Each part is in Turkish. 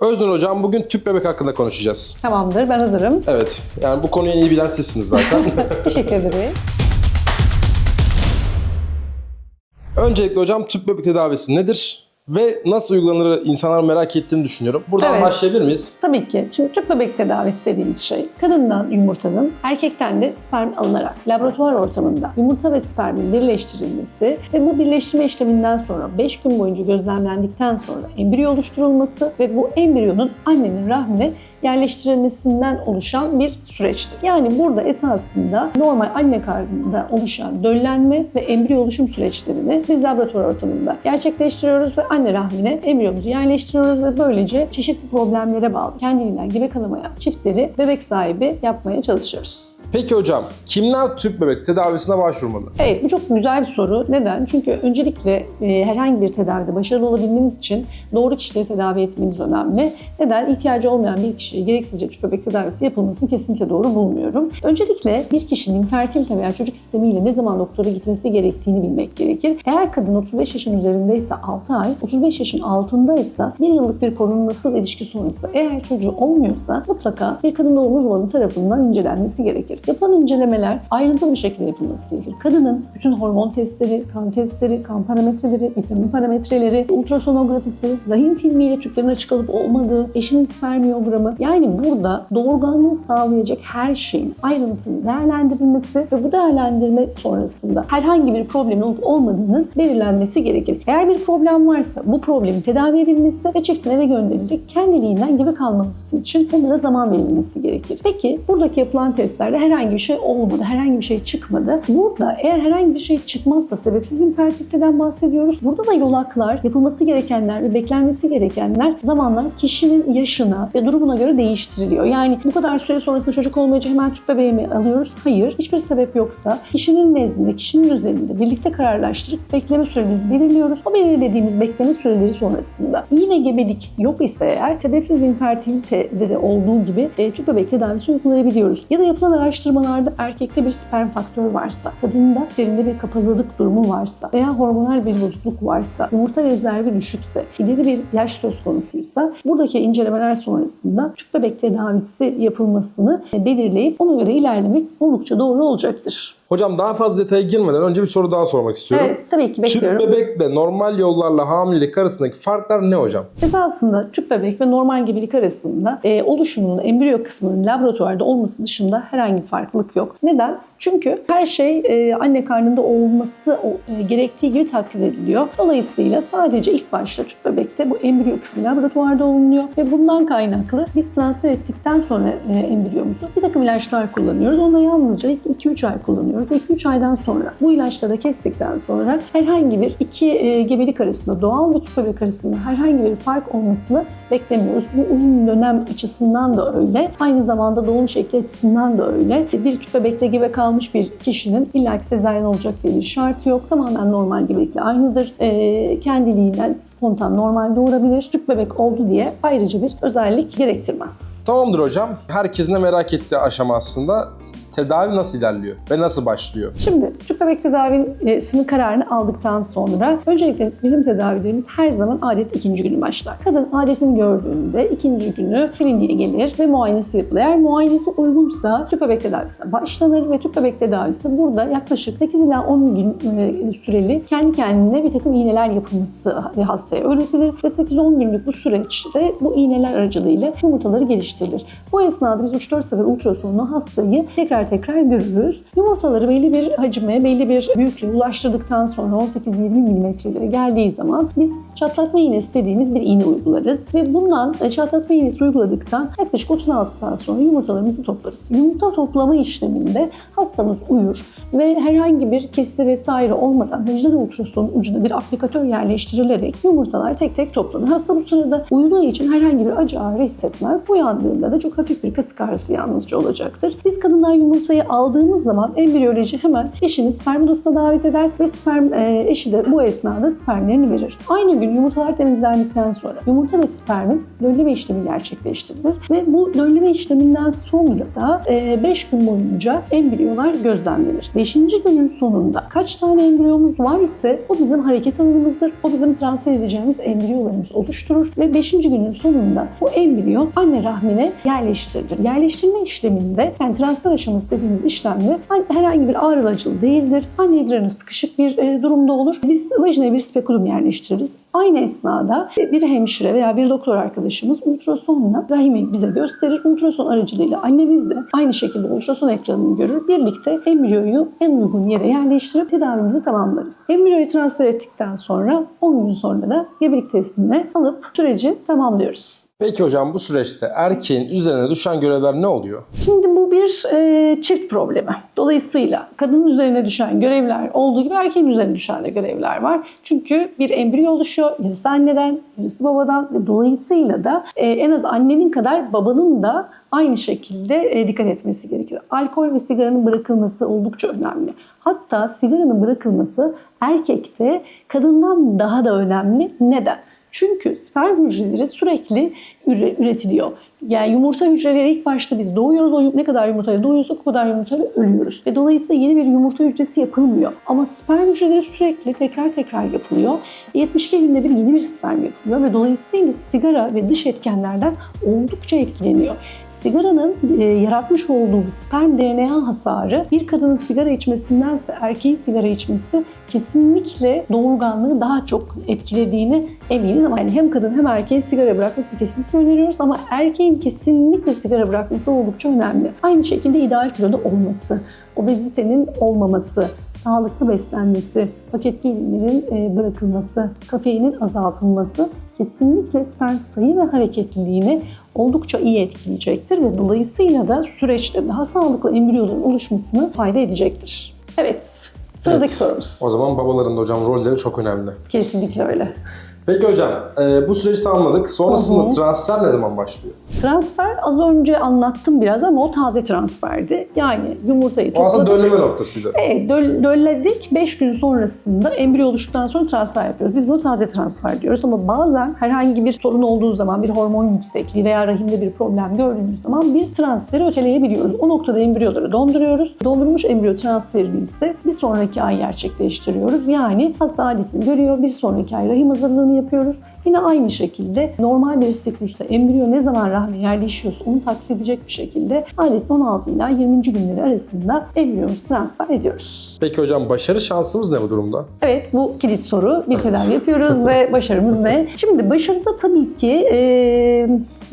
Öznur Hocam bugün tüp bebek hakkında konuşacağız. Tamamdır, ben hazırım. Evet, yani bu konuyu en iyi bilen sizsiniz zaten. Teşekkür ederim. Öncelikle hocam tüp bebek tedavisi nedir? Ve nasıl uygulanır insanlar merak ettiğini düşünüyorum. Buradan Evet. başlayabilir miyiz? Tabii ki. Şimdi tüp bebek tedavisi dediğimiz şey kadından yumurtanın, erkekten de sperm alınarak laboratuvar ortamında yumurta ve spermin birleştirilmesi ve bu birleştirme işleminden sonra 5 gün boyunca gözlemlendikten sonra embriyo oluşturulması ve bu embriyonun annenin rahmine yerleştirilmesinden oluşan bir süreçtir. Yani burada esasında normal anne karnında oluşan döllenme ve embriyo oluşum süreçlerini biz laboratuvar ortamında gerçekleştiriyoruz ve anne rahmine embriyomuzu yerleştiriyoruz ve böylece çeşitli problemlere bağlı kendiliğinden gebe kalamayan çiftleri bebek sahibi yapmaya çalışıyoruz. Peki hocam, kimler tüp bebek tedavisine başvurmalı? Evet bu çok güzel bir soru. Neden? Çünkü öncelikle e, herhangi bir tedavide başarılı olabilmeniz için doğru kişileri tedavi etmeniz önemli. Neden? İhtiyacı olmayan bir kişiye gereksizce tüp bebek tedavisi yapılmasını kesinlikle doğru bulmuyorum. Öncelikle bir kişinin fertilite veya çocuk istemiyle ne zaman doktora gitmesi gerektiğini bilmek gerekir. Eğer kadın 35 yaşın üzerindeyse 6 ay, 35 yaşın altındaysa 1 yıllık bir korunmasız ilişki sonrası eğer çocuğu olmuyorsa mutlaka bir kadın doğum uzmanı tarafından incelenmesi gerekir. Yapılan incelemeler ayrıntılı bir şekilde yapılması gerekir. Kadının bütün hormon testleri, kan testleri, kan parametreleri, vitamin parametreleri, ultrasonografisi, rahim filmiyle tüplerin açık olup olmadığı, eşinin spermiyogramı yani burada doğurganlığı sağlayacak her şeyin ayrıntılı değerlendirilmesi ve bu değerlendirme sonrasında herhangi bir problemin olup olmadığının belirlenmesi gerekir. Eğer bir problem varsa bu problemin tedavi edilmesi ve çiftin eve gönderilerek kendiliğinden gebe kalmaması için onlara zaman verilmesi gerekir. Peki buradaki yapılan testlerde herhangi bir şey olmadı, herhangi bir şey çıkmadı. Burada eğer herhangi bir şey çıkmazsa sebepsiz infertiliteden bahsediyoruz. Burada da yolaklar, yapılması gerekenler ve beklenmesi gerekenler zamanla kişinin yaşına ve durumuna göre değiştiriliyor. Yani bu kadar süre sonrasında çocuk olmayınca hemen tüp bebeği mi alıyoruz? Hayır. Hiçbir sebep yoksa kişinin nezdinde, kişinin üzerinde birlikte kararlaştırıp bekleme sürelerini belirliyoruz. O belirlediğimiz bekleme süreleri sonrasında yine gebelik yok ise eğer sebepsiz infertilitede de olduğu gibi e, tüp bebek tedavisi uygulayabiliyoruz. Ya da yapılan araştırmalarda erkekte bir sperm faktörü varsa, kadında derinde bir kapalılık durumu varsa veya hormonal bir bozukluk varsa, yumurta rezervi düşükse, ileri bir yaş söz konusuysa buradaki incelemeler sonrasında tüp bebek tedavisi yapılmasını belirleyip ona göre ilerlemek oldukça doğru olacaktır. Hocam daha fazla detaya girmeden önce bir soru daha sormak istiyorum. Evet, tabii ki Tüp bekliyorum. bebekle normal yollarla hamilelik arasındaki farklar ne hocam? Esasında tüp bebek ve normal gebelik arasında e, oluşumunun embriyo kısmının laboratuvarda olması dışında herhangi bir farklılık yok. Neden? Çünkü her şey e, anne karnında olması e, gerektiği gibi takdir ediliyor. Dolayısıyla sadece ilk başta tüp bebekte bu embriyo kısmı laboratuvarda olunuyor ve bundan kaynaklı biz transfer ettikten sonra e, embriyomuzu bir takım ilaçlar kullanıyoruz. Onda yalnızca 2-3 ay kullanıyoruz ve 2-3 aydan sonra bu ilaçları kestikten sonra herhangi bir iki e, gebelik arasında doğal ve tüp bebek arasında herhangi bir fark olmasını beklemiyoruz. Bu uzun dönem açısından da öyle. Aynı zamanda doğum şekli açısından da öyle. Bir tüp bebekle gebe kalmış bir kişinin illaki sezaryen olacak diye bir şart yok. Tamamen normal gebelikle aynıdır. E, kendiliğinden spontan normal doğurabilir. Tüp bebek oldu diye ayrıca bir özellik gerektirmez. Tamamdır hocam. Herkesin de merak ettiği aşama aslında tedavi nasıl ilerliyor ve nasıl başlıyor? Şimdi tüp bebek tedavisinin kararını aldıktan sonra öncelikle bizim tedavilerimiz her zaman adet ikinci günü başlar. Kadın adetini gördüğünde ikinci günü kliniğe gelir ve muayenesi yapılır. Eğer muayenesi uygunsa tüp bebek tedavisine başlanır ve tüp bebek tedavisi burada yaklaşık 8 ila 10 gün e, süreli kendi kendine bir takım iğneler yapılması hastaya öğretilir ve 8-10 günlük bu süreçte bu iğneler aracılığıyla yumurtaları geliştirilir. Bu esnada biz 3-4 sefer ultrasonla hastayı tekrar tekrar görürüz. Yumurtaları belli bir hacme, belli bir büyüklüğe ulaştırdıktan sonra 18-20 milimetrelere geldiği zaman biz çatlatma iğnesi dediğimiz bir iğne uygularız. Ve bundan e, çatlatma iğnesi uyguladıktan yaklaşık 36 saat sonra yumurtalarımızı toplarız. Yumurta toplama işleminde hastamız uyur ve herhangi bir kesi vesaire olmadan vajinal ultrason ucuna bir aplikatör yerleştirilerek yumurtalar tek tek toplanır. Hasta bu sırada uyuduğu için herhangi bir acı ağrı hissetmez. Uyandığında da çok hafif bir kasık ağrısı yalnızca olacaktır. Biz kadınlar yumurtayı aldığımız zaman embriyoloji hemen eşini sperm davet eder ve sperm e, eşi de bu esnada spermlerini verir. Aynı gün yumurtalar temizlendikten sonra yumurta ve spermin dölleme işlemi gerçekleştirilir ve bu dölleme işleminden sonra da 5 gün boyunca embriyolar gözlemlenir. 5. günün sonunda kaç tane embriyomuz var ise o bizim hareket alanımızdır. O bizim transfer edeceğimiz embriyolarımız oluşturur ve 5. günün sonunda bu embriyo anne rahmine yerleştirilir. Yerleştirme işleminde yani transfer aşaması dediğimiz işlemde herhangi bir ağrılacıl değildir. Anne idrarı sıkışık bir e, durumda olur. Biz vajinaya bir spekulum yerleştiririz. Aynı esnada bir hemşire veya bir doktor arkadaşımız ultrasonla rahimi bize gösterir. Ultrason aracılığıyla annemiz de aynı şekilde ultrason ekranını görür. Birlikte embriyoyu en uygun yere yerleştirip tedavimizi tamamlarız. Embriyoyu transfer ettikten sonra 10 gün sonra da gebelik testine alıp süreci tamamlıyoruz. Peki hocam bu süreçte erkeğin üzerine düşen görevler ne oluyor? Şimdi bu bir e, çift problemi. Dolayısıyla kadının üzerine düşen görevler olduğu gibi erkeğin üzerine düşen de görevler var. Çünkü bir embriyo oluşuyor. Yarısı anneden, yarısı babadan ve dolayısıyla da e, en az annenin kadar babanın da aynı şekilde e, dikkat etmesi gerekiyor. Alkol ve sigaranın bırakılması oldukça önemli. Hatta sigaranın bırakılması erkekte kadından daha da önemli. Neden? Çünkü sperm hücreleri sürekli üre- üretiliyor. Yani yumurta hücreleri ilk başta biz doğuyoruz. O ne kadar yumurtayla doğuyorsak o kadar yumurtayla ölüyoruz. Ve dolayısıyla yeni bir yumurta hücresi yapılmıyor. Ama sperm hücreleri sürekli tekrar tekrar yapılıyor. 72 günde bir yeni bir sperm yapılıyor. Ve dolayısıyla sigara ve dış etkenlerden oldukça etkileniyor. Sigaranın e, yaratmış olduğu sperm DNA hasarı bir kadının sigara içmesindense erkeğin sigara içmesi kesinlikle doğurganlığı daha çok etkilediğini eminiz ama yani hem kadın hem erkeğin sigara bırakmasını kesinlikle öneriyoruz ama erkeğin kesinlikle sigara bırakması oldukça önemli. Aynı şekilde ideal kiloda olması, obezitenin olmaması, sağlıklı beslenmesi, paketli ürünlerin e, bırakılması, kafeinin azaltılması kesinlikle sperm sayı ve hareketliliğini oldukça iyi etkileyecektir ve dolayısıyla da süreçte daha sağlıklı embriyoların oluşmasını fayda edecektir. Evet, sıradaki Evet. sorumuz. O zaman babaların da hocam rolleri çok önemli. Kesinlikle öyle. Peki hocam e, bu süreci tamamladık. Sonrasında Hı hı. transfer ne zaman başlıyor? Transfer az önce anlattım biraz ama o taze transferdi. Yani yumurtayı O aslında topladık. dölleme noktasıydı. Evet, döl, dölledik. 5 gün sonrasında embriyo oluştuktan sonra transfer yapıyoruz. Biz bunu taze transfer diyoruz ama bazen herhangi bir sorun olduğu zaman, bir hormon yüksekliği veya rahimde bir problem gördüğümüz zaman bir transferi öteleyebiliyoruz. O noktada embriyoları donduruyoruz. Dondurulmuş embriyo transferini ise bir sonraki ay gerçekleştiriyoruz. Yani hasta adetini görüyor, bir sonraki ay rahim hazırlığını yapıyoruz. Yine aynı şekilde normal bir siklusta embriyo ne zaman rahme yerleşiyorsa onu takip edecek bir şekilde adetin 16 ila 20. günleri arasında embriyomuzu transfer ediyoruz. Peki hocam başarı şansımız ne bu durumda? Evet bu kilit soru. Bir tedavi yapıyoruz ve başarımız ne? Şimdi başarıda tabii ki e,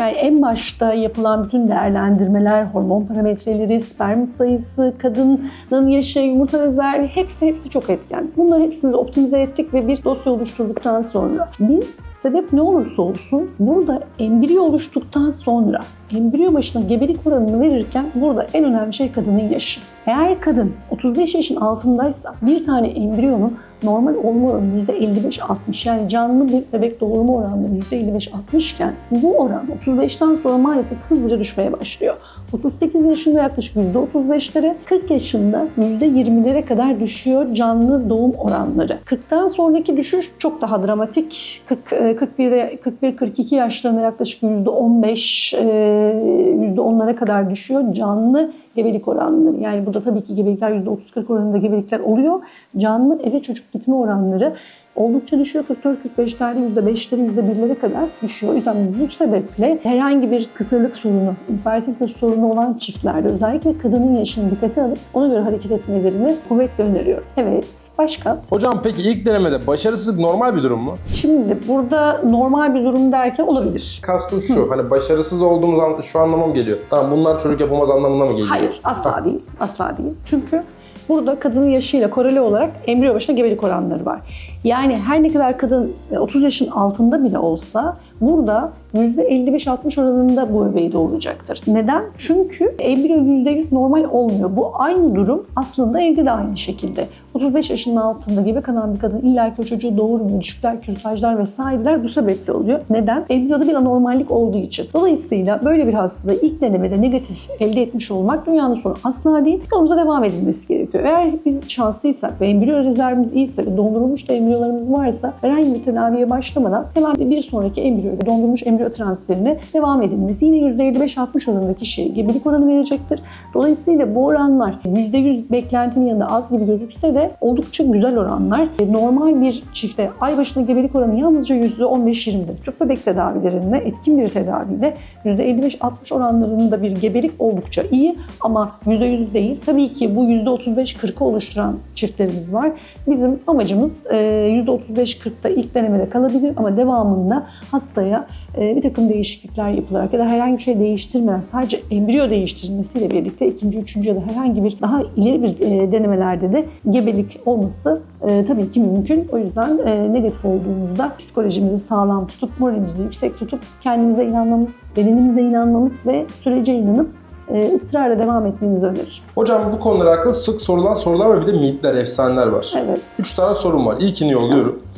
yani en başta yapılan bütün değerlendirmeler, hormon parametreleri, sperm sayısı, kadının yaşı, yumurta rezervi hepsi hepsi çok etken. Bunları hepsini optimize ettik ve bir dosya oluşturduktan sonra biz sebep ne olursa olsun burada embriyo oluştuktan sonra embriyo başına gebelik oranını verirken burada en önemli şey kadının yaşı. Eğer kadın 35 yaşın altındaysa bir tane embriyonun normal olma oranı %55-60 yani canlı bir bebek doğurma oranları %55-60 iken bu oran 35'ten sonra maalesef hızlıca düşmeye başlıyor. 38 yaşında yaklaşık %35'lere, 40 yaşında %20'lere kadar düşüyor canlı doğum oranları. 40'tan sonraki düşüş çok daha dramatik. 40, e, 41'de 41-42 yaşlarında yaklaşık %15, e, %10'lara kadar düşüyor canlı gebelik oranları. Yani burada tabii ki gebelikler %30-40 oranında gebelikler oluyor. Canlı eve çocuk gitme oranları oldukça düşüyor. 44-45'lerde %5'lere %1'lere kadar düşüyor. O yüzden bu sebeple herhangi bir kısırlık sorunu, infertilite sorunu olan çiftlerde özellikle kadının yaşını dikkate alıp ona göre hareket etmelerini kuvvetle öneriyorum. Evet, başka? Hocam peki ilk denemede başarısızlık normal bir durum mu? Şimdi burada normal bir durum derken olabilir. Kastım şu, hani başarısız olduğumuz an şu anlama mı geliyor? Tamam bunlar çocuk yapamaz anlamına mı geliyor? Hayır, asla değil. Asla değil. Çünkü burada kadının yaşıyla koreli olarak embriyo başına gebelik oranları var. Yani her ne kadar kadın e, 30 yaşın altında bile olsa burada %55-60 oranında bu bebeği doğuracaktır. Neden? Çünkü embriyo %100 normal olmuyor. Bu aynı durum aslında evde de aynı şekilde. 35 yaşının altında gebe kalan bir kadın illa ki çocuğu doğurmuyor. Düşükler, kürtajlar vesaireler bu sebeple oluyor. Neden? Embriyoda bir anormallik olduğu için. Dolayısıyla böyle bir hastalığı ilk denemede negatif elde etmiş olmak dünyanın sonu asla değil. Yolumuza devam edilmesi gerekiyor. Eğer biz şanslıysak ve embriyo rezervimiz iyiyse ve dondurulmuş da embriyolarımız varsa herhangi bir tedaviye başlamadan hemen bir sonraki embriyoyu, dondurulmuş embriyo embriyo transferine devam edilmesi yine %55-60 oranında kişiye gebelik oranı verecektir. Dolayısıyla bu oranlar %100 beklentinin yanında az gibi gözükse de oldukça güzel oranlar. E, Normal bir çifte ay başına gebelik oranı yalnızca %15-20'dir. Tüp bebek tedavilerinde etkin bir tedaviyle %55-60 oranlarında bir gebelik oldukça iyi ama %100 değil. Tabii ki bu %35-40'ı oluşturan çiftlerimiz var. Bizim amacımız e, %35-40'da ilk denemede kalabilir ama devamında hastaya e, bir takım değişiklikler yapılarak ya da herhangi bir şey değiştirmeden sadece embriyo değiştirilmesiyle birlikte ikinci, üçüncü ya da herhangi bir daha ileri bir e, denemelerde de gebelik olması e, tabii ki mümkün. O yüzden e, negatif olduğumuzda psikolojimizi sağlam tutup, moralimizi yüksek tutup kendimize inanmamız, bedenimize inanmamız ve sürece inanıp e, ısrarla devam etmenizi öneririm. Hocam bu konulara alakalı sık sorulan sorular var bir de mitler, efsaneler var. Evet, Üç tane sorum var. İlkini yolluyorum. evet.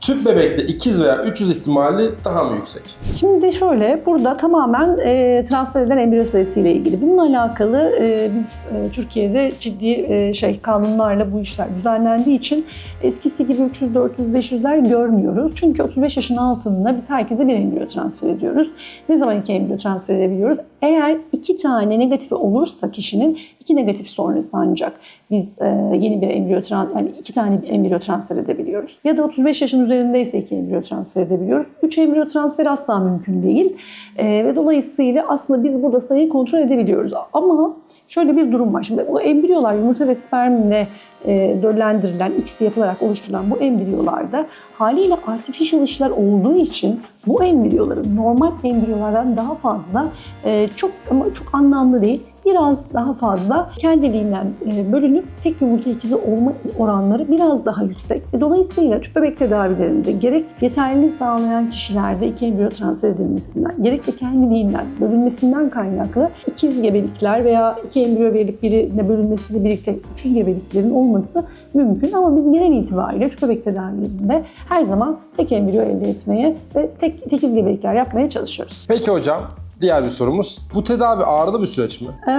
Tüp bebekte ikiz veya 300 ihtimali daha mı yüksek? Şimdi şöyle, burada tamamen e, transfer edilen embriyo sayısı ile ilgili. Bununla alakalı e, biz e, Türkiye'de ciddi e, şey kanunlarla bu işler düzenlendiği için eskisi gibi 300, 400, 500'ler görmüyoruz. Çünkü 35 yaşın altında biz herkese bir embriyo transfer ediyoruz. Ne zaman iki embriyo transfer edebiliyoruz? Eğer iki tane negatifi olursa kişinin iki negatif sonrası ancak biz e, yeni bir embriyo yani iki tane embriyo transfer edebiliyoruz. Ya da 35 yaşın üzerindeyse iki embriyo transfer edebiliyoruz. Üç embriyo transferi asla mümkün değil. E, ve dolayısıyla aslında biz burada sayıyı kontrol edebiliyoruz. Ama şöyle bir durum var. Şimdi bu embriyolar yumurta ve spermle e, döllendirilen, X yapılarak oluşturulan bu embriyolarda haliyle artificial işler olduğu için bu embriyoların normal embriyolardan daha fazla e, çok ama çok anlamlı değil biraz daha fazla kendiliğinden e, bölünüp tek yumurta ikizi olma oranları biraz daha yüksek. Dolayısıyla tüp bebek tedavilerinde gerek yeterli sağlayan kişilerde iki embriyo transfer edilmesinden, gerek de kendiliğinden bölünmesinden kaynaklı ikiz gebelikler veya iki embriyo verilip birine bölünmesiyle birlikte üçüz gebeliklerin olması mümkün ama biz genel itibariyle tüp bebek tedavilerinde her zaman tek embriyo elde etmeye ve tek tekiz gebelikler yapmaya çalışıyoruz. Peki hocam, diğer bir sorumuz. Bu tedavi ağrılı bir süreç mi? Ee,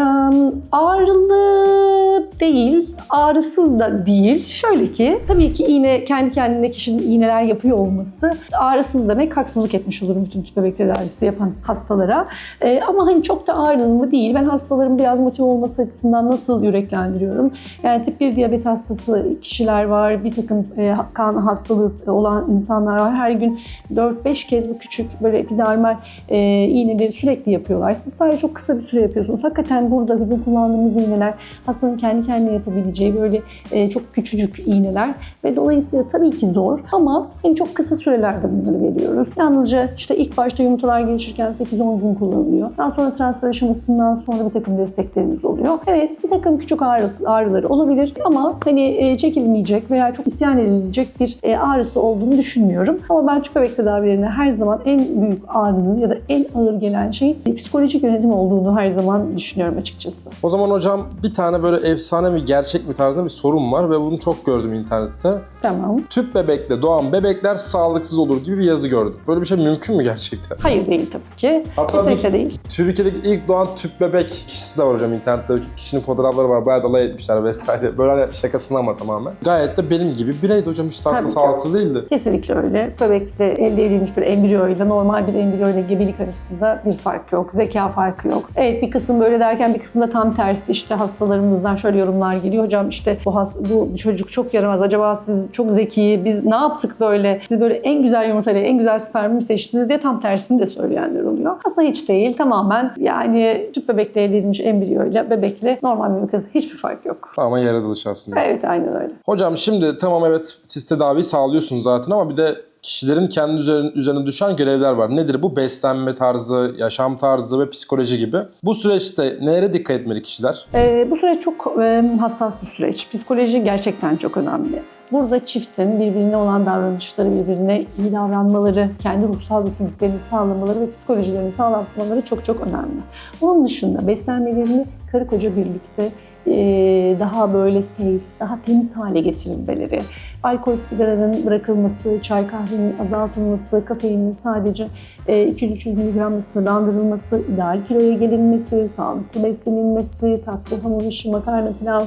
ağrılı değil, ağrısız da değil. Şöyle ki, tabii ki iğne kendi kendine kişinin iğneler yapıyor olması ağrısız demek haksızlık etmiş olurum bütün tüp bebek tedavisi yapan hastalara. Ee, ama hani çok da ağrılı mı değil. Ben hastaların biraz motive olması açısından nasıl yüreklendiriyorum? Yani tip 1 diyabet hastası kişiler var, bir takım e, kan hastalığı olan insanlar var. Her gün 4-5 kez bu küçük böyle epidermal e, iğneleri sürekli yapıyorlar. Siz sadece çok kısa bir süre yapıyorsunuz. Hakikaten burada bizim kullandığımız iğneler hastanın kendi kendine yapabileceği böyle e, çok küçücük iğneler ve dolayısıyla tabii ki zor ama en çok kısa sürelerde bunları veriyoruz. Yalnızca işte ilk başta yumurtalar gelişirken 8-10 gün kullanılıyor. Daha sonra transfer aşamasından sonra bir takım desteklerimiz oluyor. Evet bir takım küçük ağrı, ağrıları olabilir ama hani e, çekilmeyecek veya çok isyan edilecek bir e, ağrısı olduğunu düşünmüyorum. Ama ben tüp bebek tedavilerinde her zaman en büyük ağrının ya da en ağır gelen şeyin e, psikolojik yönetim olduğunu her zaman düşünüyorum açıkçası. O zaman hocam bir tane böyle efsane mi gerçek mi tarzında bir sorum var ve bunu çok gördüm internette. Tamam. Tüp bebekle doğan bebekler sağlıksız olur gibi bir yazı gördüm. Böyle bir şey mümkün mü gerçekten? Hayır değil tabii ki. Hatta Kesinlikle değil. Türkiye'deki ilk doğan tüp bebek kişisi de var hocam internette. Kişinin fotoğrafları var. Bayağı dalay etmişler vesaire. Böyle hani şakasına ama tamamen. Gayet de benim gibi bireydi hocam. Hiç ki. sağlıksız değildi. Kesinlikle öyle. Bebekte elde edilmiş bir embriyo ile normal bir embriyo ile gebelik arasında bir fark yok. Zeka farkı yok. Evet bir kısım böyle derken bir kısımda tam tersi işte hastalarımızdan şöyle yorumlar geliyor. Hocam işte bu, has, bu çocuk çok yaramaz. Acaba siz çok zeki. Biz ne yaptık böyle? Siz böyle en güzel yumurtayla en güzel spermi mi seçtiniz diye tam tersini de söyleyenler oluyor. Aslında hiç değil. Tamamen yani tüp bebekte elde edilmiş embriyo ile bebekle normal bir arasında hiçbir fark yok. Tamamen yaratılış aslında. Evet aynen öyle. Hocam şimdi tamam evet siz tedaviyi sağlıyorsunuz zaten ama bir de kişilerin kendi üzerine, düşen görevler var. Nedir bu? Beslenme tarzı, yaşam tarzı ve psikoloji gibi. Bu süreçte nelere dikkat etmeli kişiler? Ee, bu süreç çok e, hassas bir süreç. Psikoloji gerçekten çok önemli. Burada çiftin birbirine olan davranışları, birbirine iyi davranmaları, kendi ruhsal bütünlüklerini sağlamaları ve psikolojilerini sağlatmaları çok çok önemli. Bunun dışında beslenmelerini karı koca birlikte daha böyle safe, daha temiz hale getirilmeleri, alkol sigaranın bırakılması, çay kahvenin azaltılması, kafeinin sadece e, 200-300 mg sınırlandırılması, ideal kiloya gelinmesi, sağlıklı beslenilmesi, tatlı hamur işi, makarna, pilav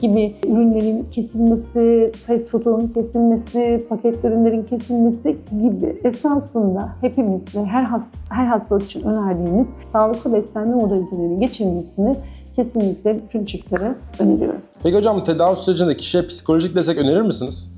gibi ürünlerin kesilmesi, fast food'un kesilmesi, paketli ürünlerin kesilmesi gibi esasında hepimiz ve her, has, her hastalık için önerdiğimiz sağlıklı beslenme modalitelerinin geçilmesini kesinlikle bütün çiftlere öneriyorum. Peki hocam tedavi sürecinde kişiye psikolojik destek önerir misiniz?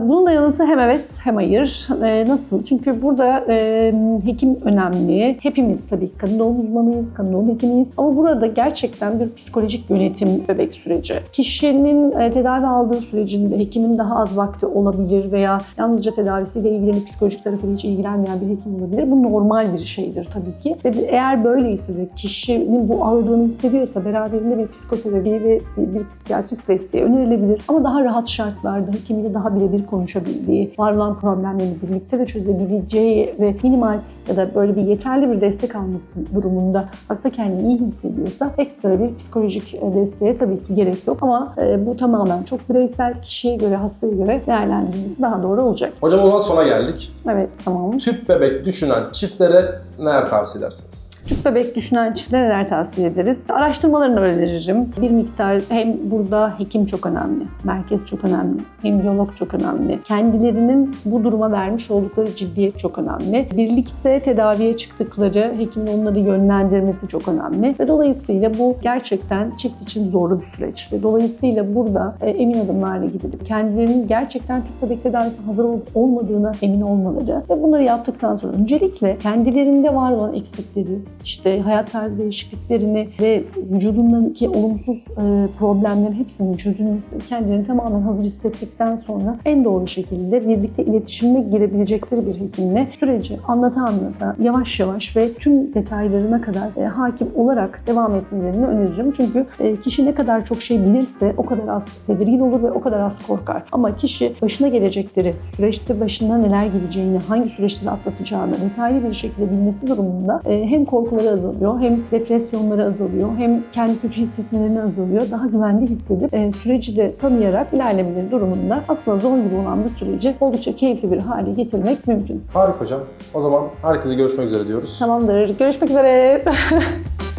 Bunun da yanıtı hem evet hem hayır. Ee, Nasıl? Çünkü burada e, hekim önemli. Hepimiz tabii kadın doğum uzmanıyız, kadın doğum hekimiyiz. Ama burada gerçekten bir psikolojik yönetim bebek süreci. Kişinin e, tedavi aldığı sürecinde hekimin daha az vakti olabilir veya yalnızca tedavisiyle ilgilenip psikolojik tarafıyla hiç ilgilenmeyen bir hekim olabilir. Bu normal bir şeydir tabii ki. Ve de eğer böyleyse ve kişinin bu ağırlığını hissediyorsa beraberinde bir psikoterapi ve bir, bir psikiyatrist desteği önerilebilir. Ama daha rahat şartlarda hekimiyle daha birebir konuşabildiği, var olan problemlerini birlikte de çözebileceği ve minimal ya da böyle bir yeterli bir destek alması durumunda hasta kendini iyi hissediyorsa ekstra bir psikolojik e, desteğe tabii ki gerek yok. Ama e, bu tamamen çok bireysel, kişiye göre, hastaya göre değerlendirilmesi daha doğru olacak. Hocam o zaman sona geldik. Evet, tamam. Tüp bebek düşünen çiftlere neler tavsiye edersiniz? Tüp bebek düşünen çiftlere neler tavsiye ederiz? Araştırmalarını öneririm. Bir miktar hem burada hekim çok önemli, merkez çok önemli, hem biyolog çok önemli. Kendilerinin bu duruma vermiş oldukları ciddiyet çok önemli. Birlikte tedaviye çıktıkları hekimin onları yönlendirmesi çok önemli. Ve dolayısıyla bu gerçekten çift için zorlu bir süreç. Ve dolayısıyla burada e, emin adımlarla gidilip kendilerinin gerçekten bebek tedavisine hazır olup olmadığına emin olmaları ve bunları yaptıktan sonra öncelikle kendilerinde var olan eksikleri, işte hayat tarzı değişikliklerini ve vücudundaki olumsuz e, problemlerin hepsinin çözülmesi, kendilerini tamamen hazır hissettikten sonra en doğru şekilde birlikte iletişime girebilecekleri bir hekimle süreci anlata anlata, yavaş yavaş ve tüm detaylarına kadar e, hakim olarak devam etmelerini öneririm. Çünkü e, kişi ne kadar çok şey bilirse o kadar az tedirgin olur ve o kadar az korkar. Ama kişi başına gelecekleri, süreçte başına neler geleceğini, hangi süreçleri atlatacağını detaylı bir şekilde bilmesi durumunda e, hem korkuları azalıyor, hem depresyonları azalıyor, hem kendi kötü hissetmeleri azalıyor. Daha güvende hissedip e, süreci de tanıyarak ilerlemeleri durumunda aslında zor gibi olan bu süreci oldukça keyifli bir hale getirmek mümkün. Harika hocam. O zaman herkese görüşmek üzere diyoruz. Tamamdır. Görüşmek üzere.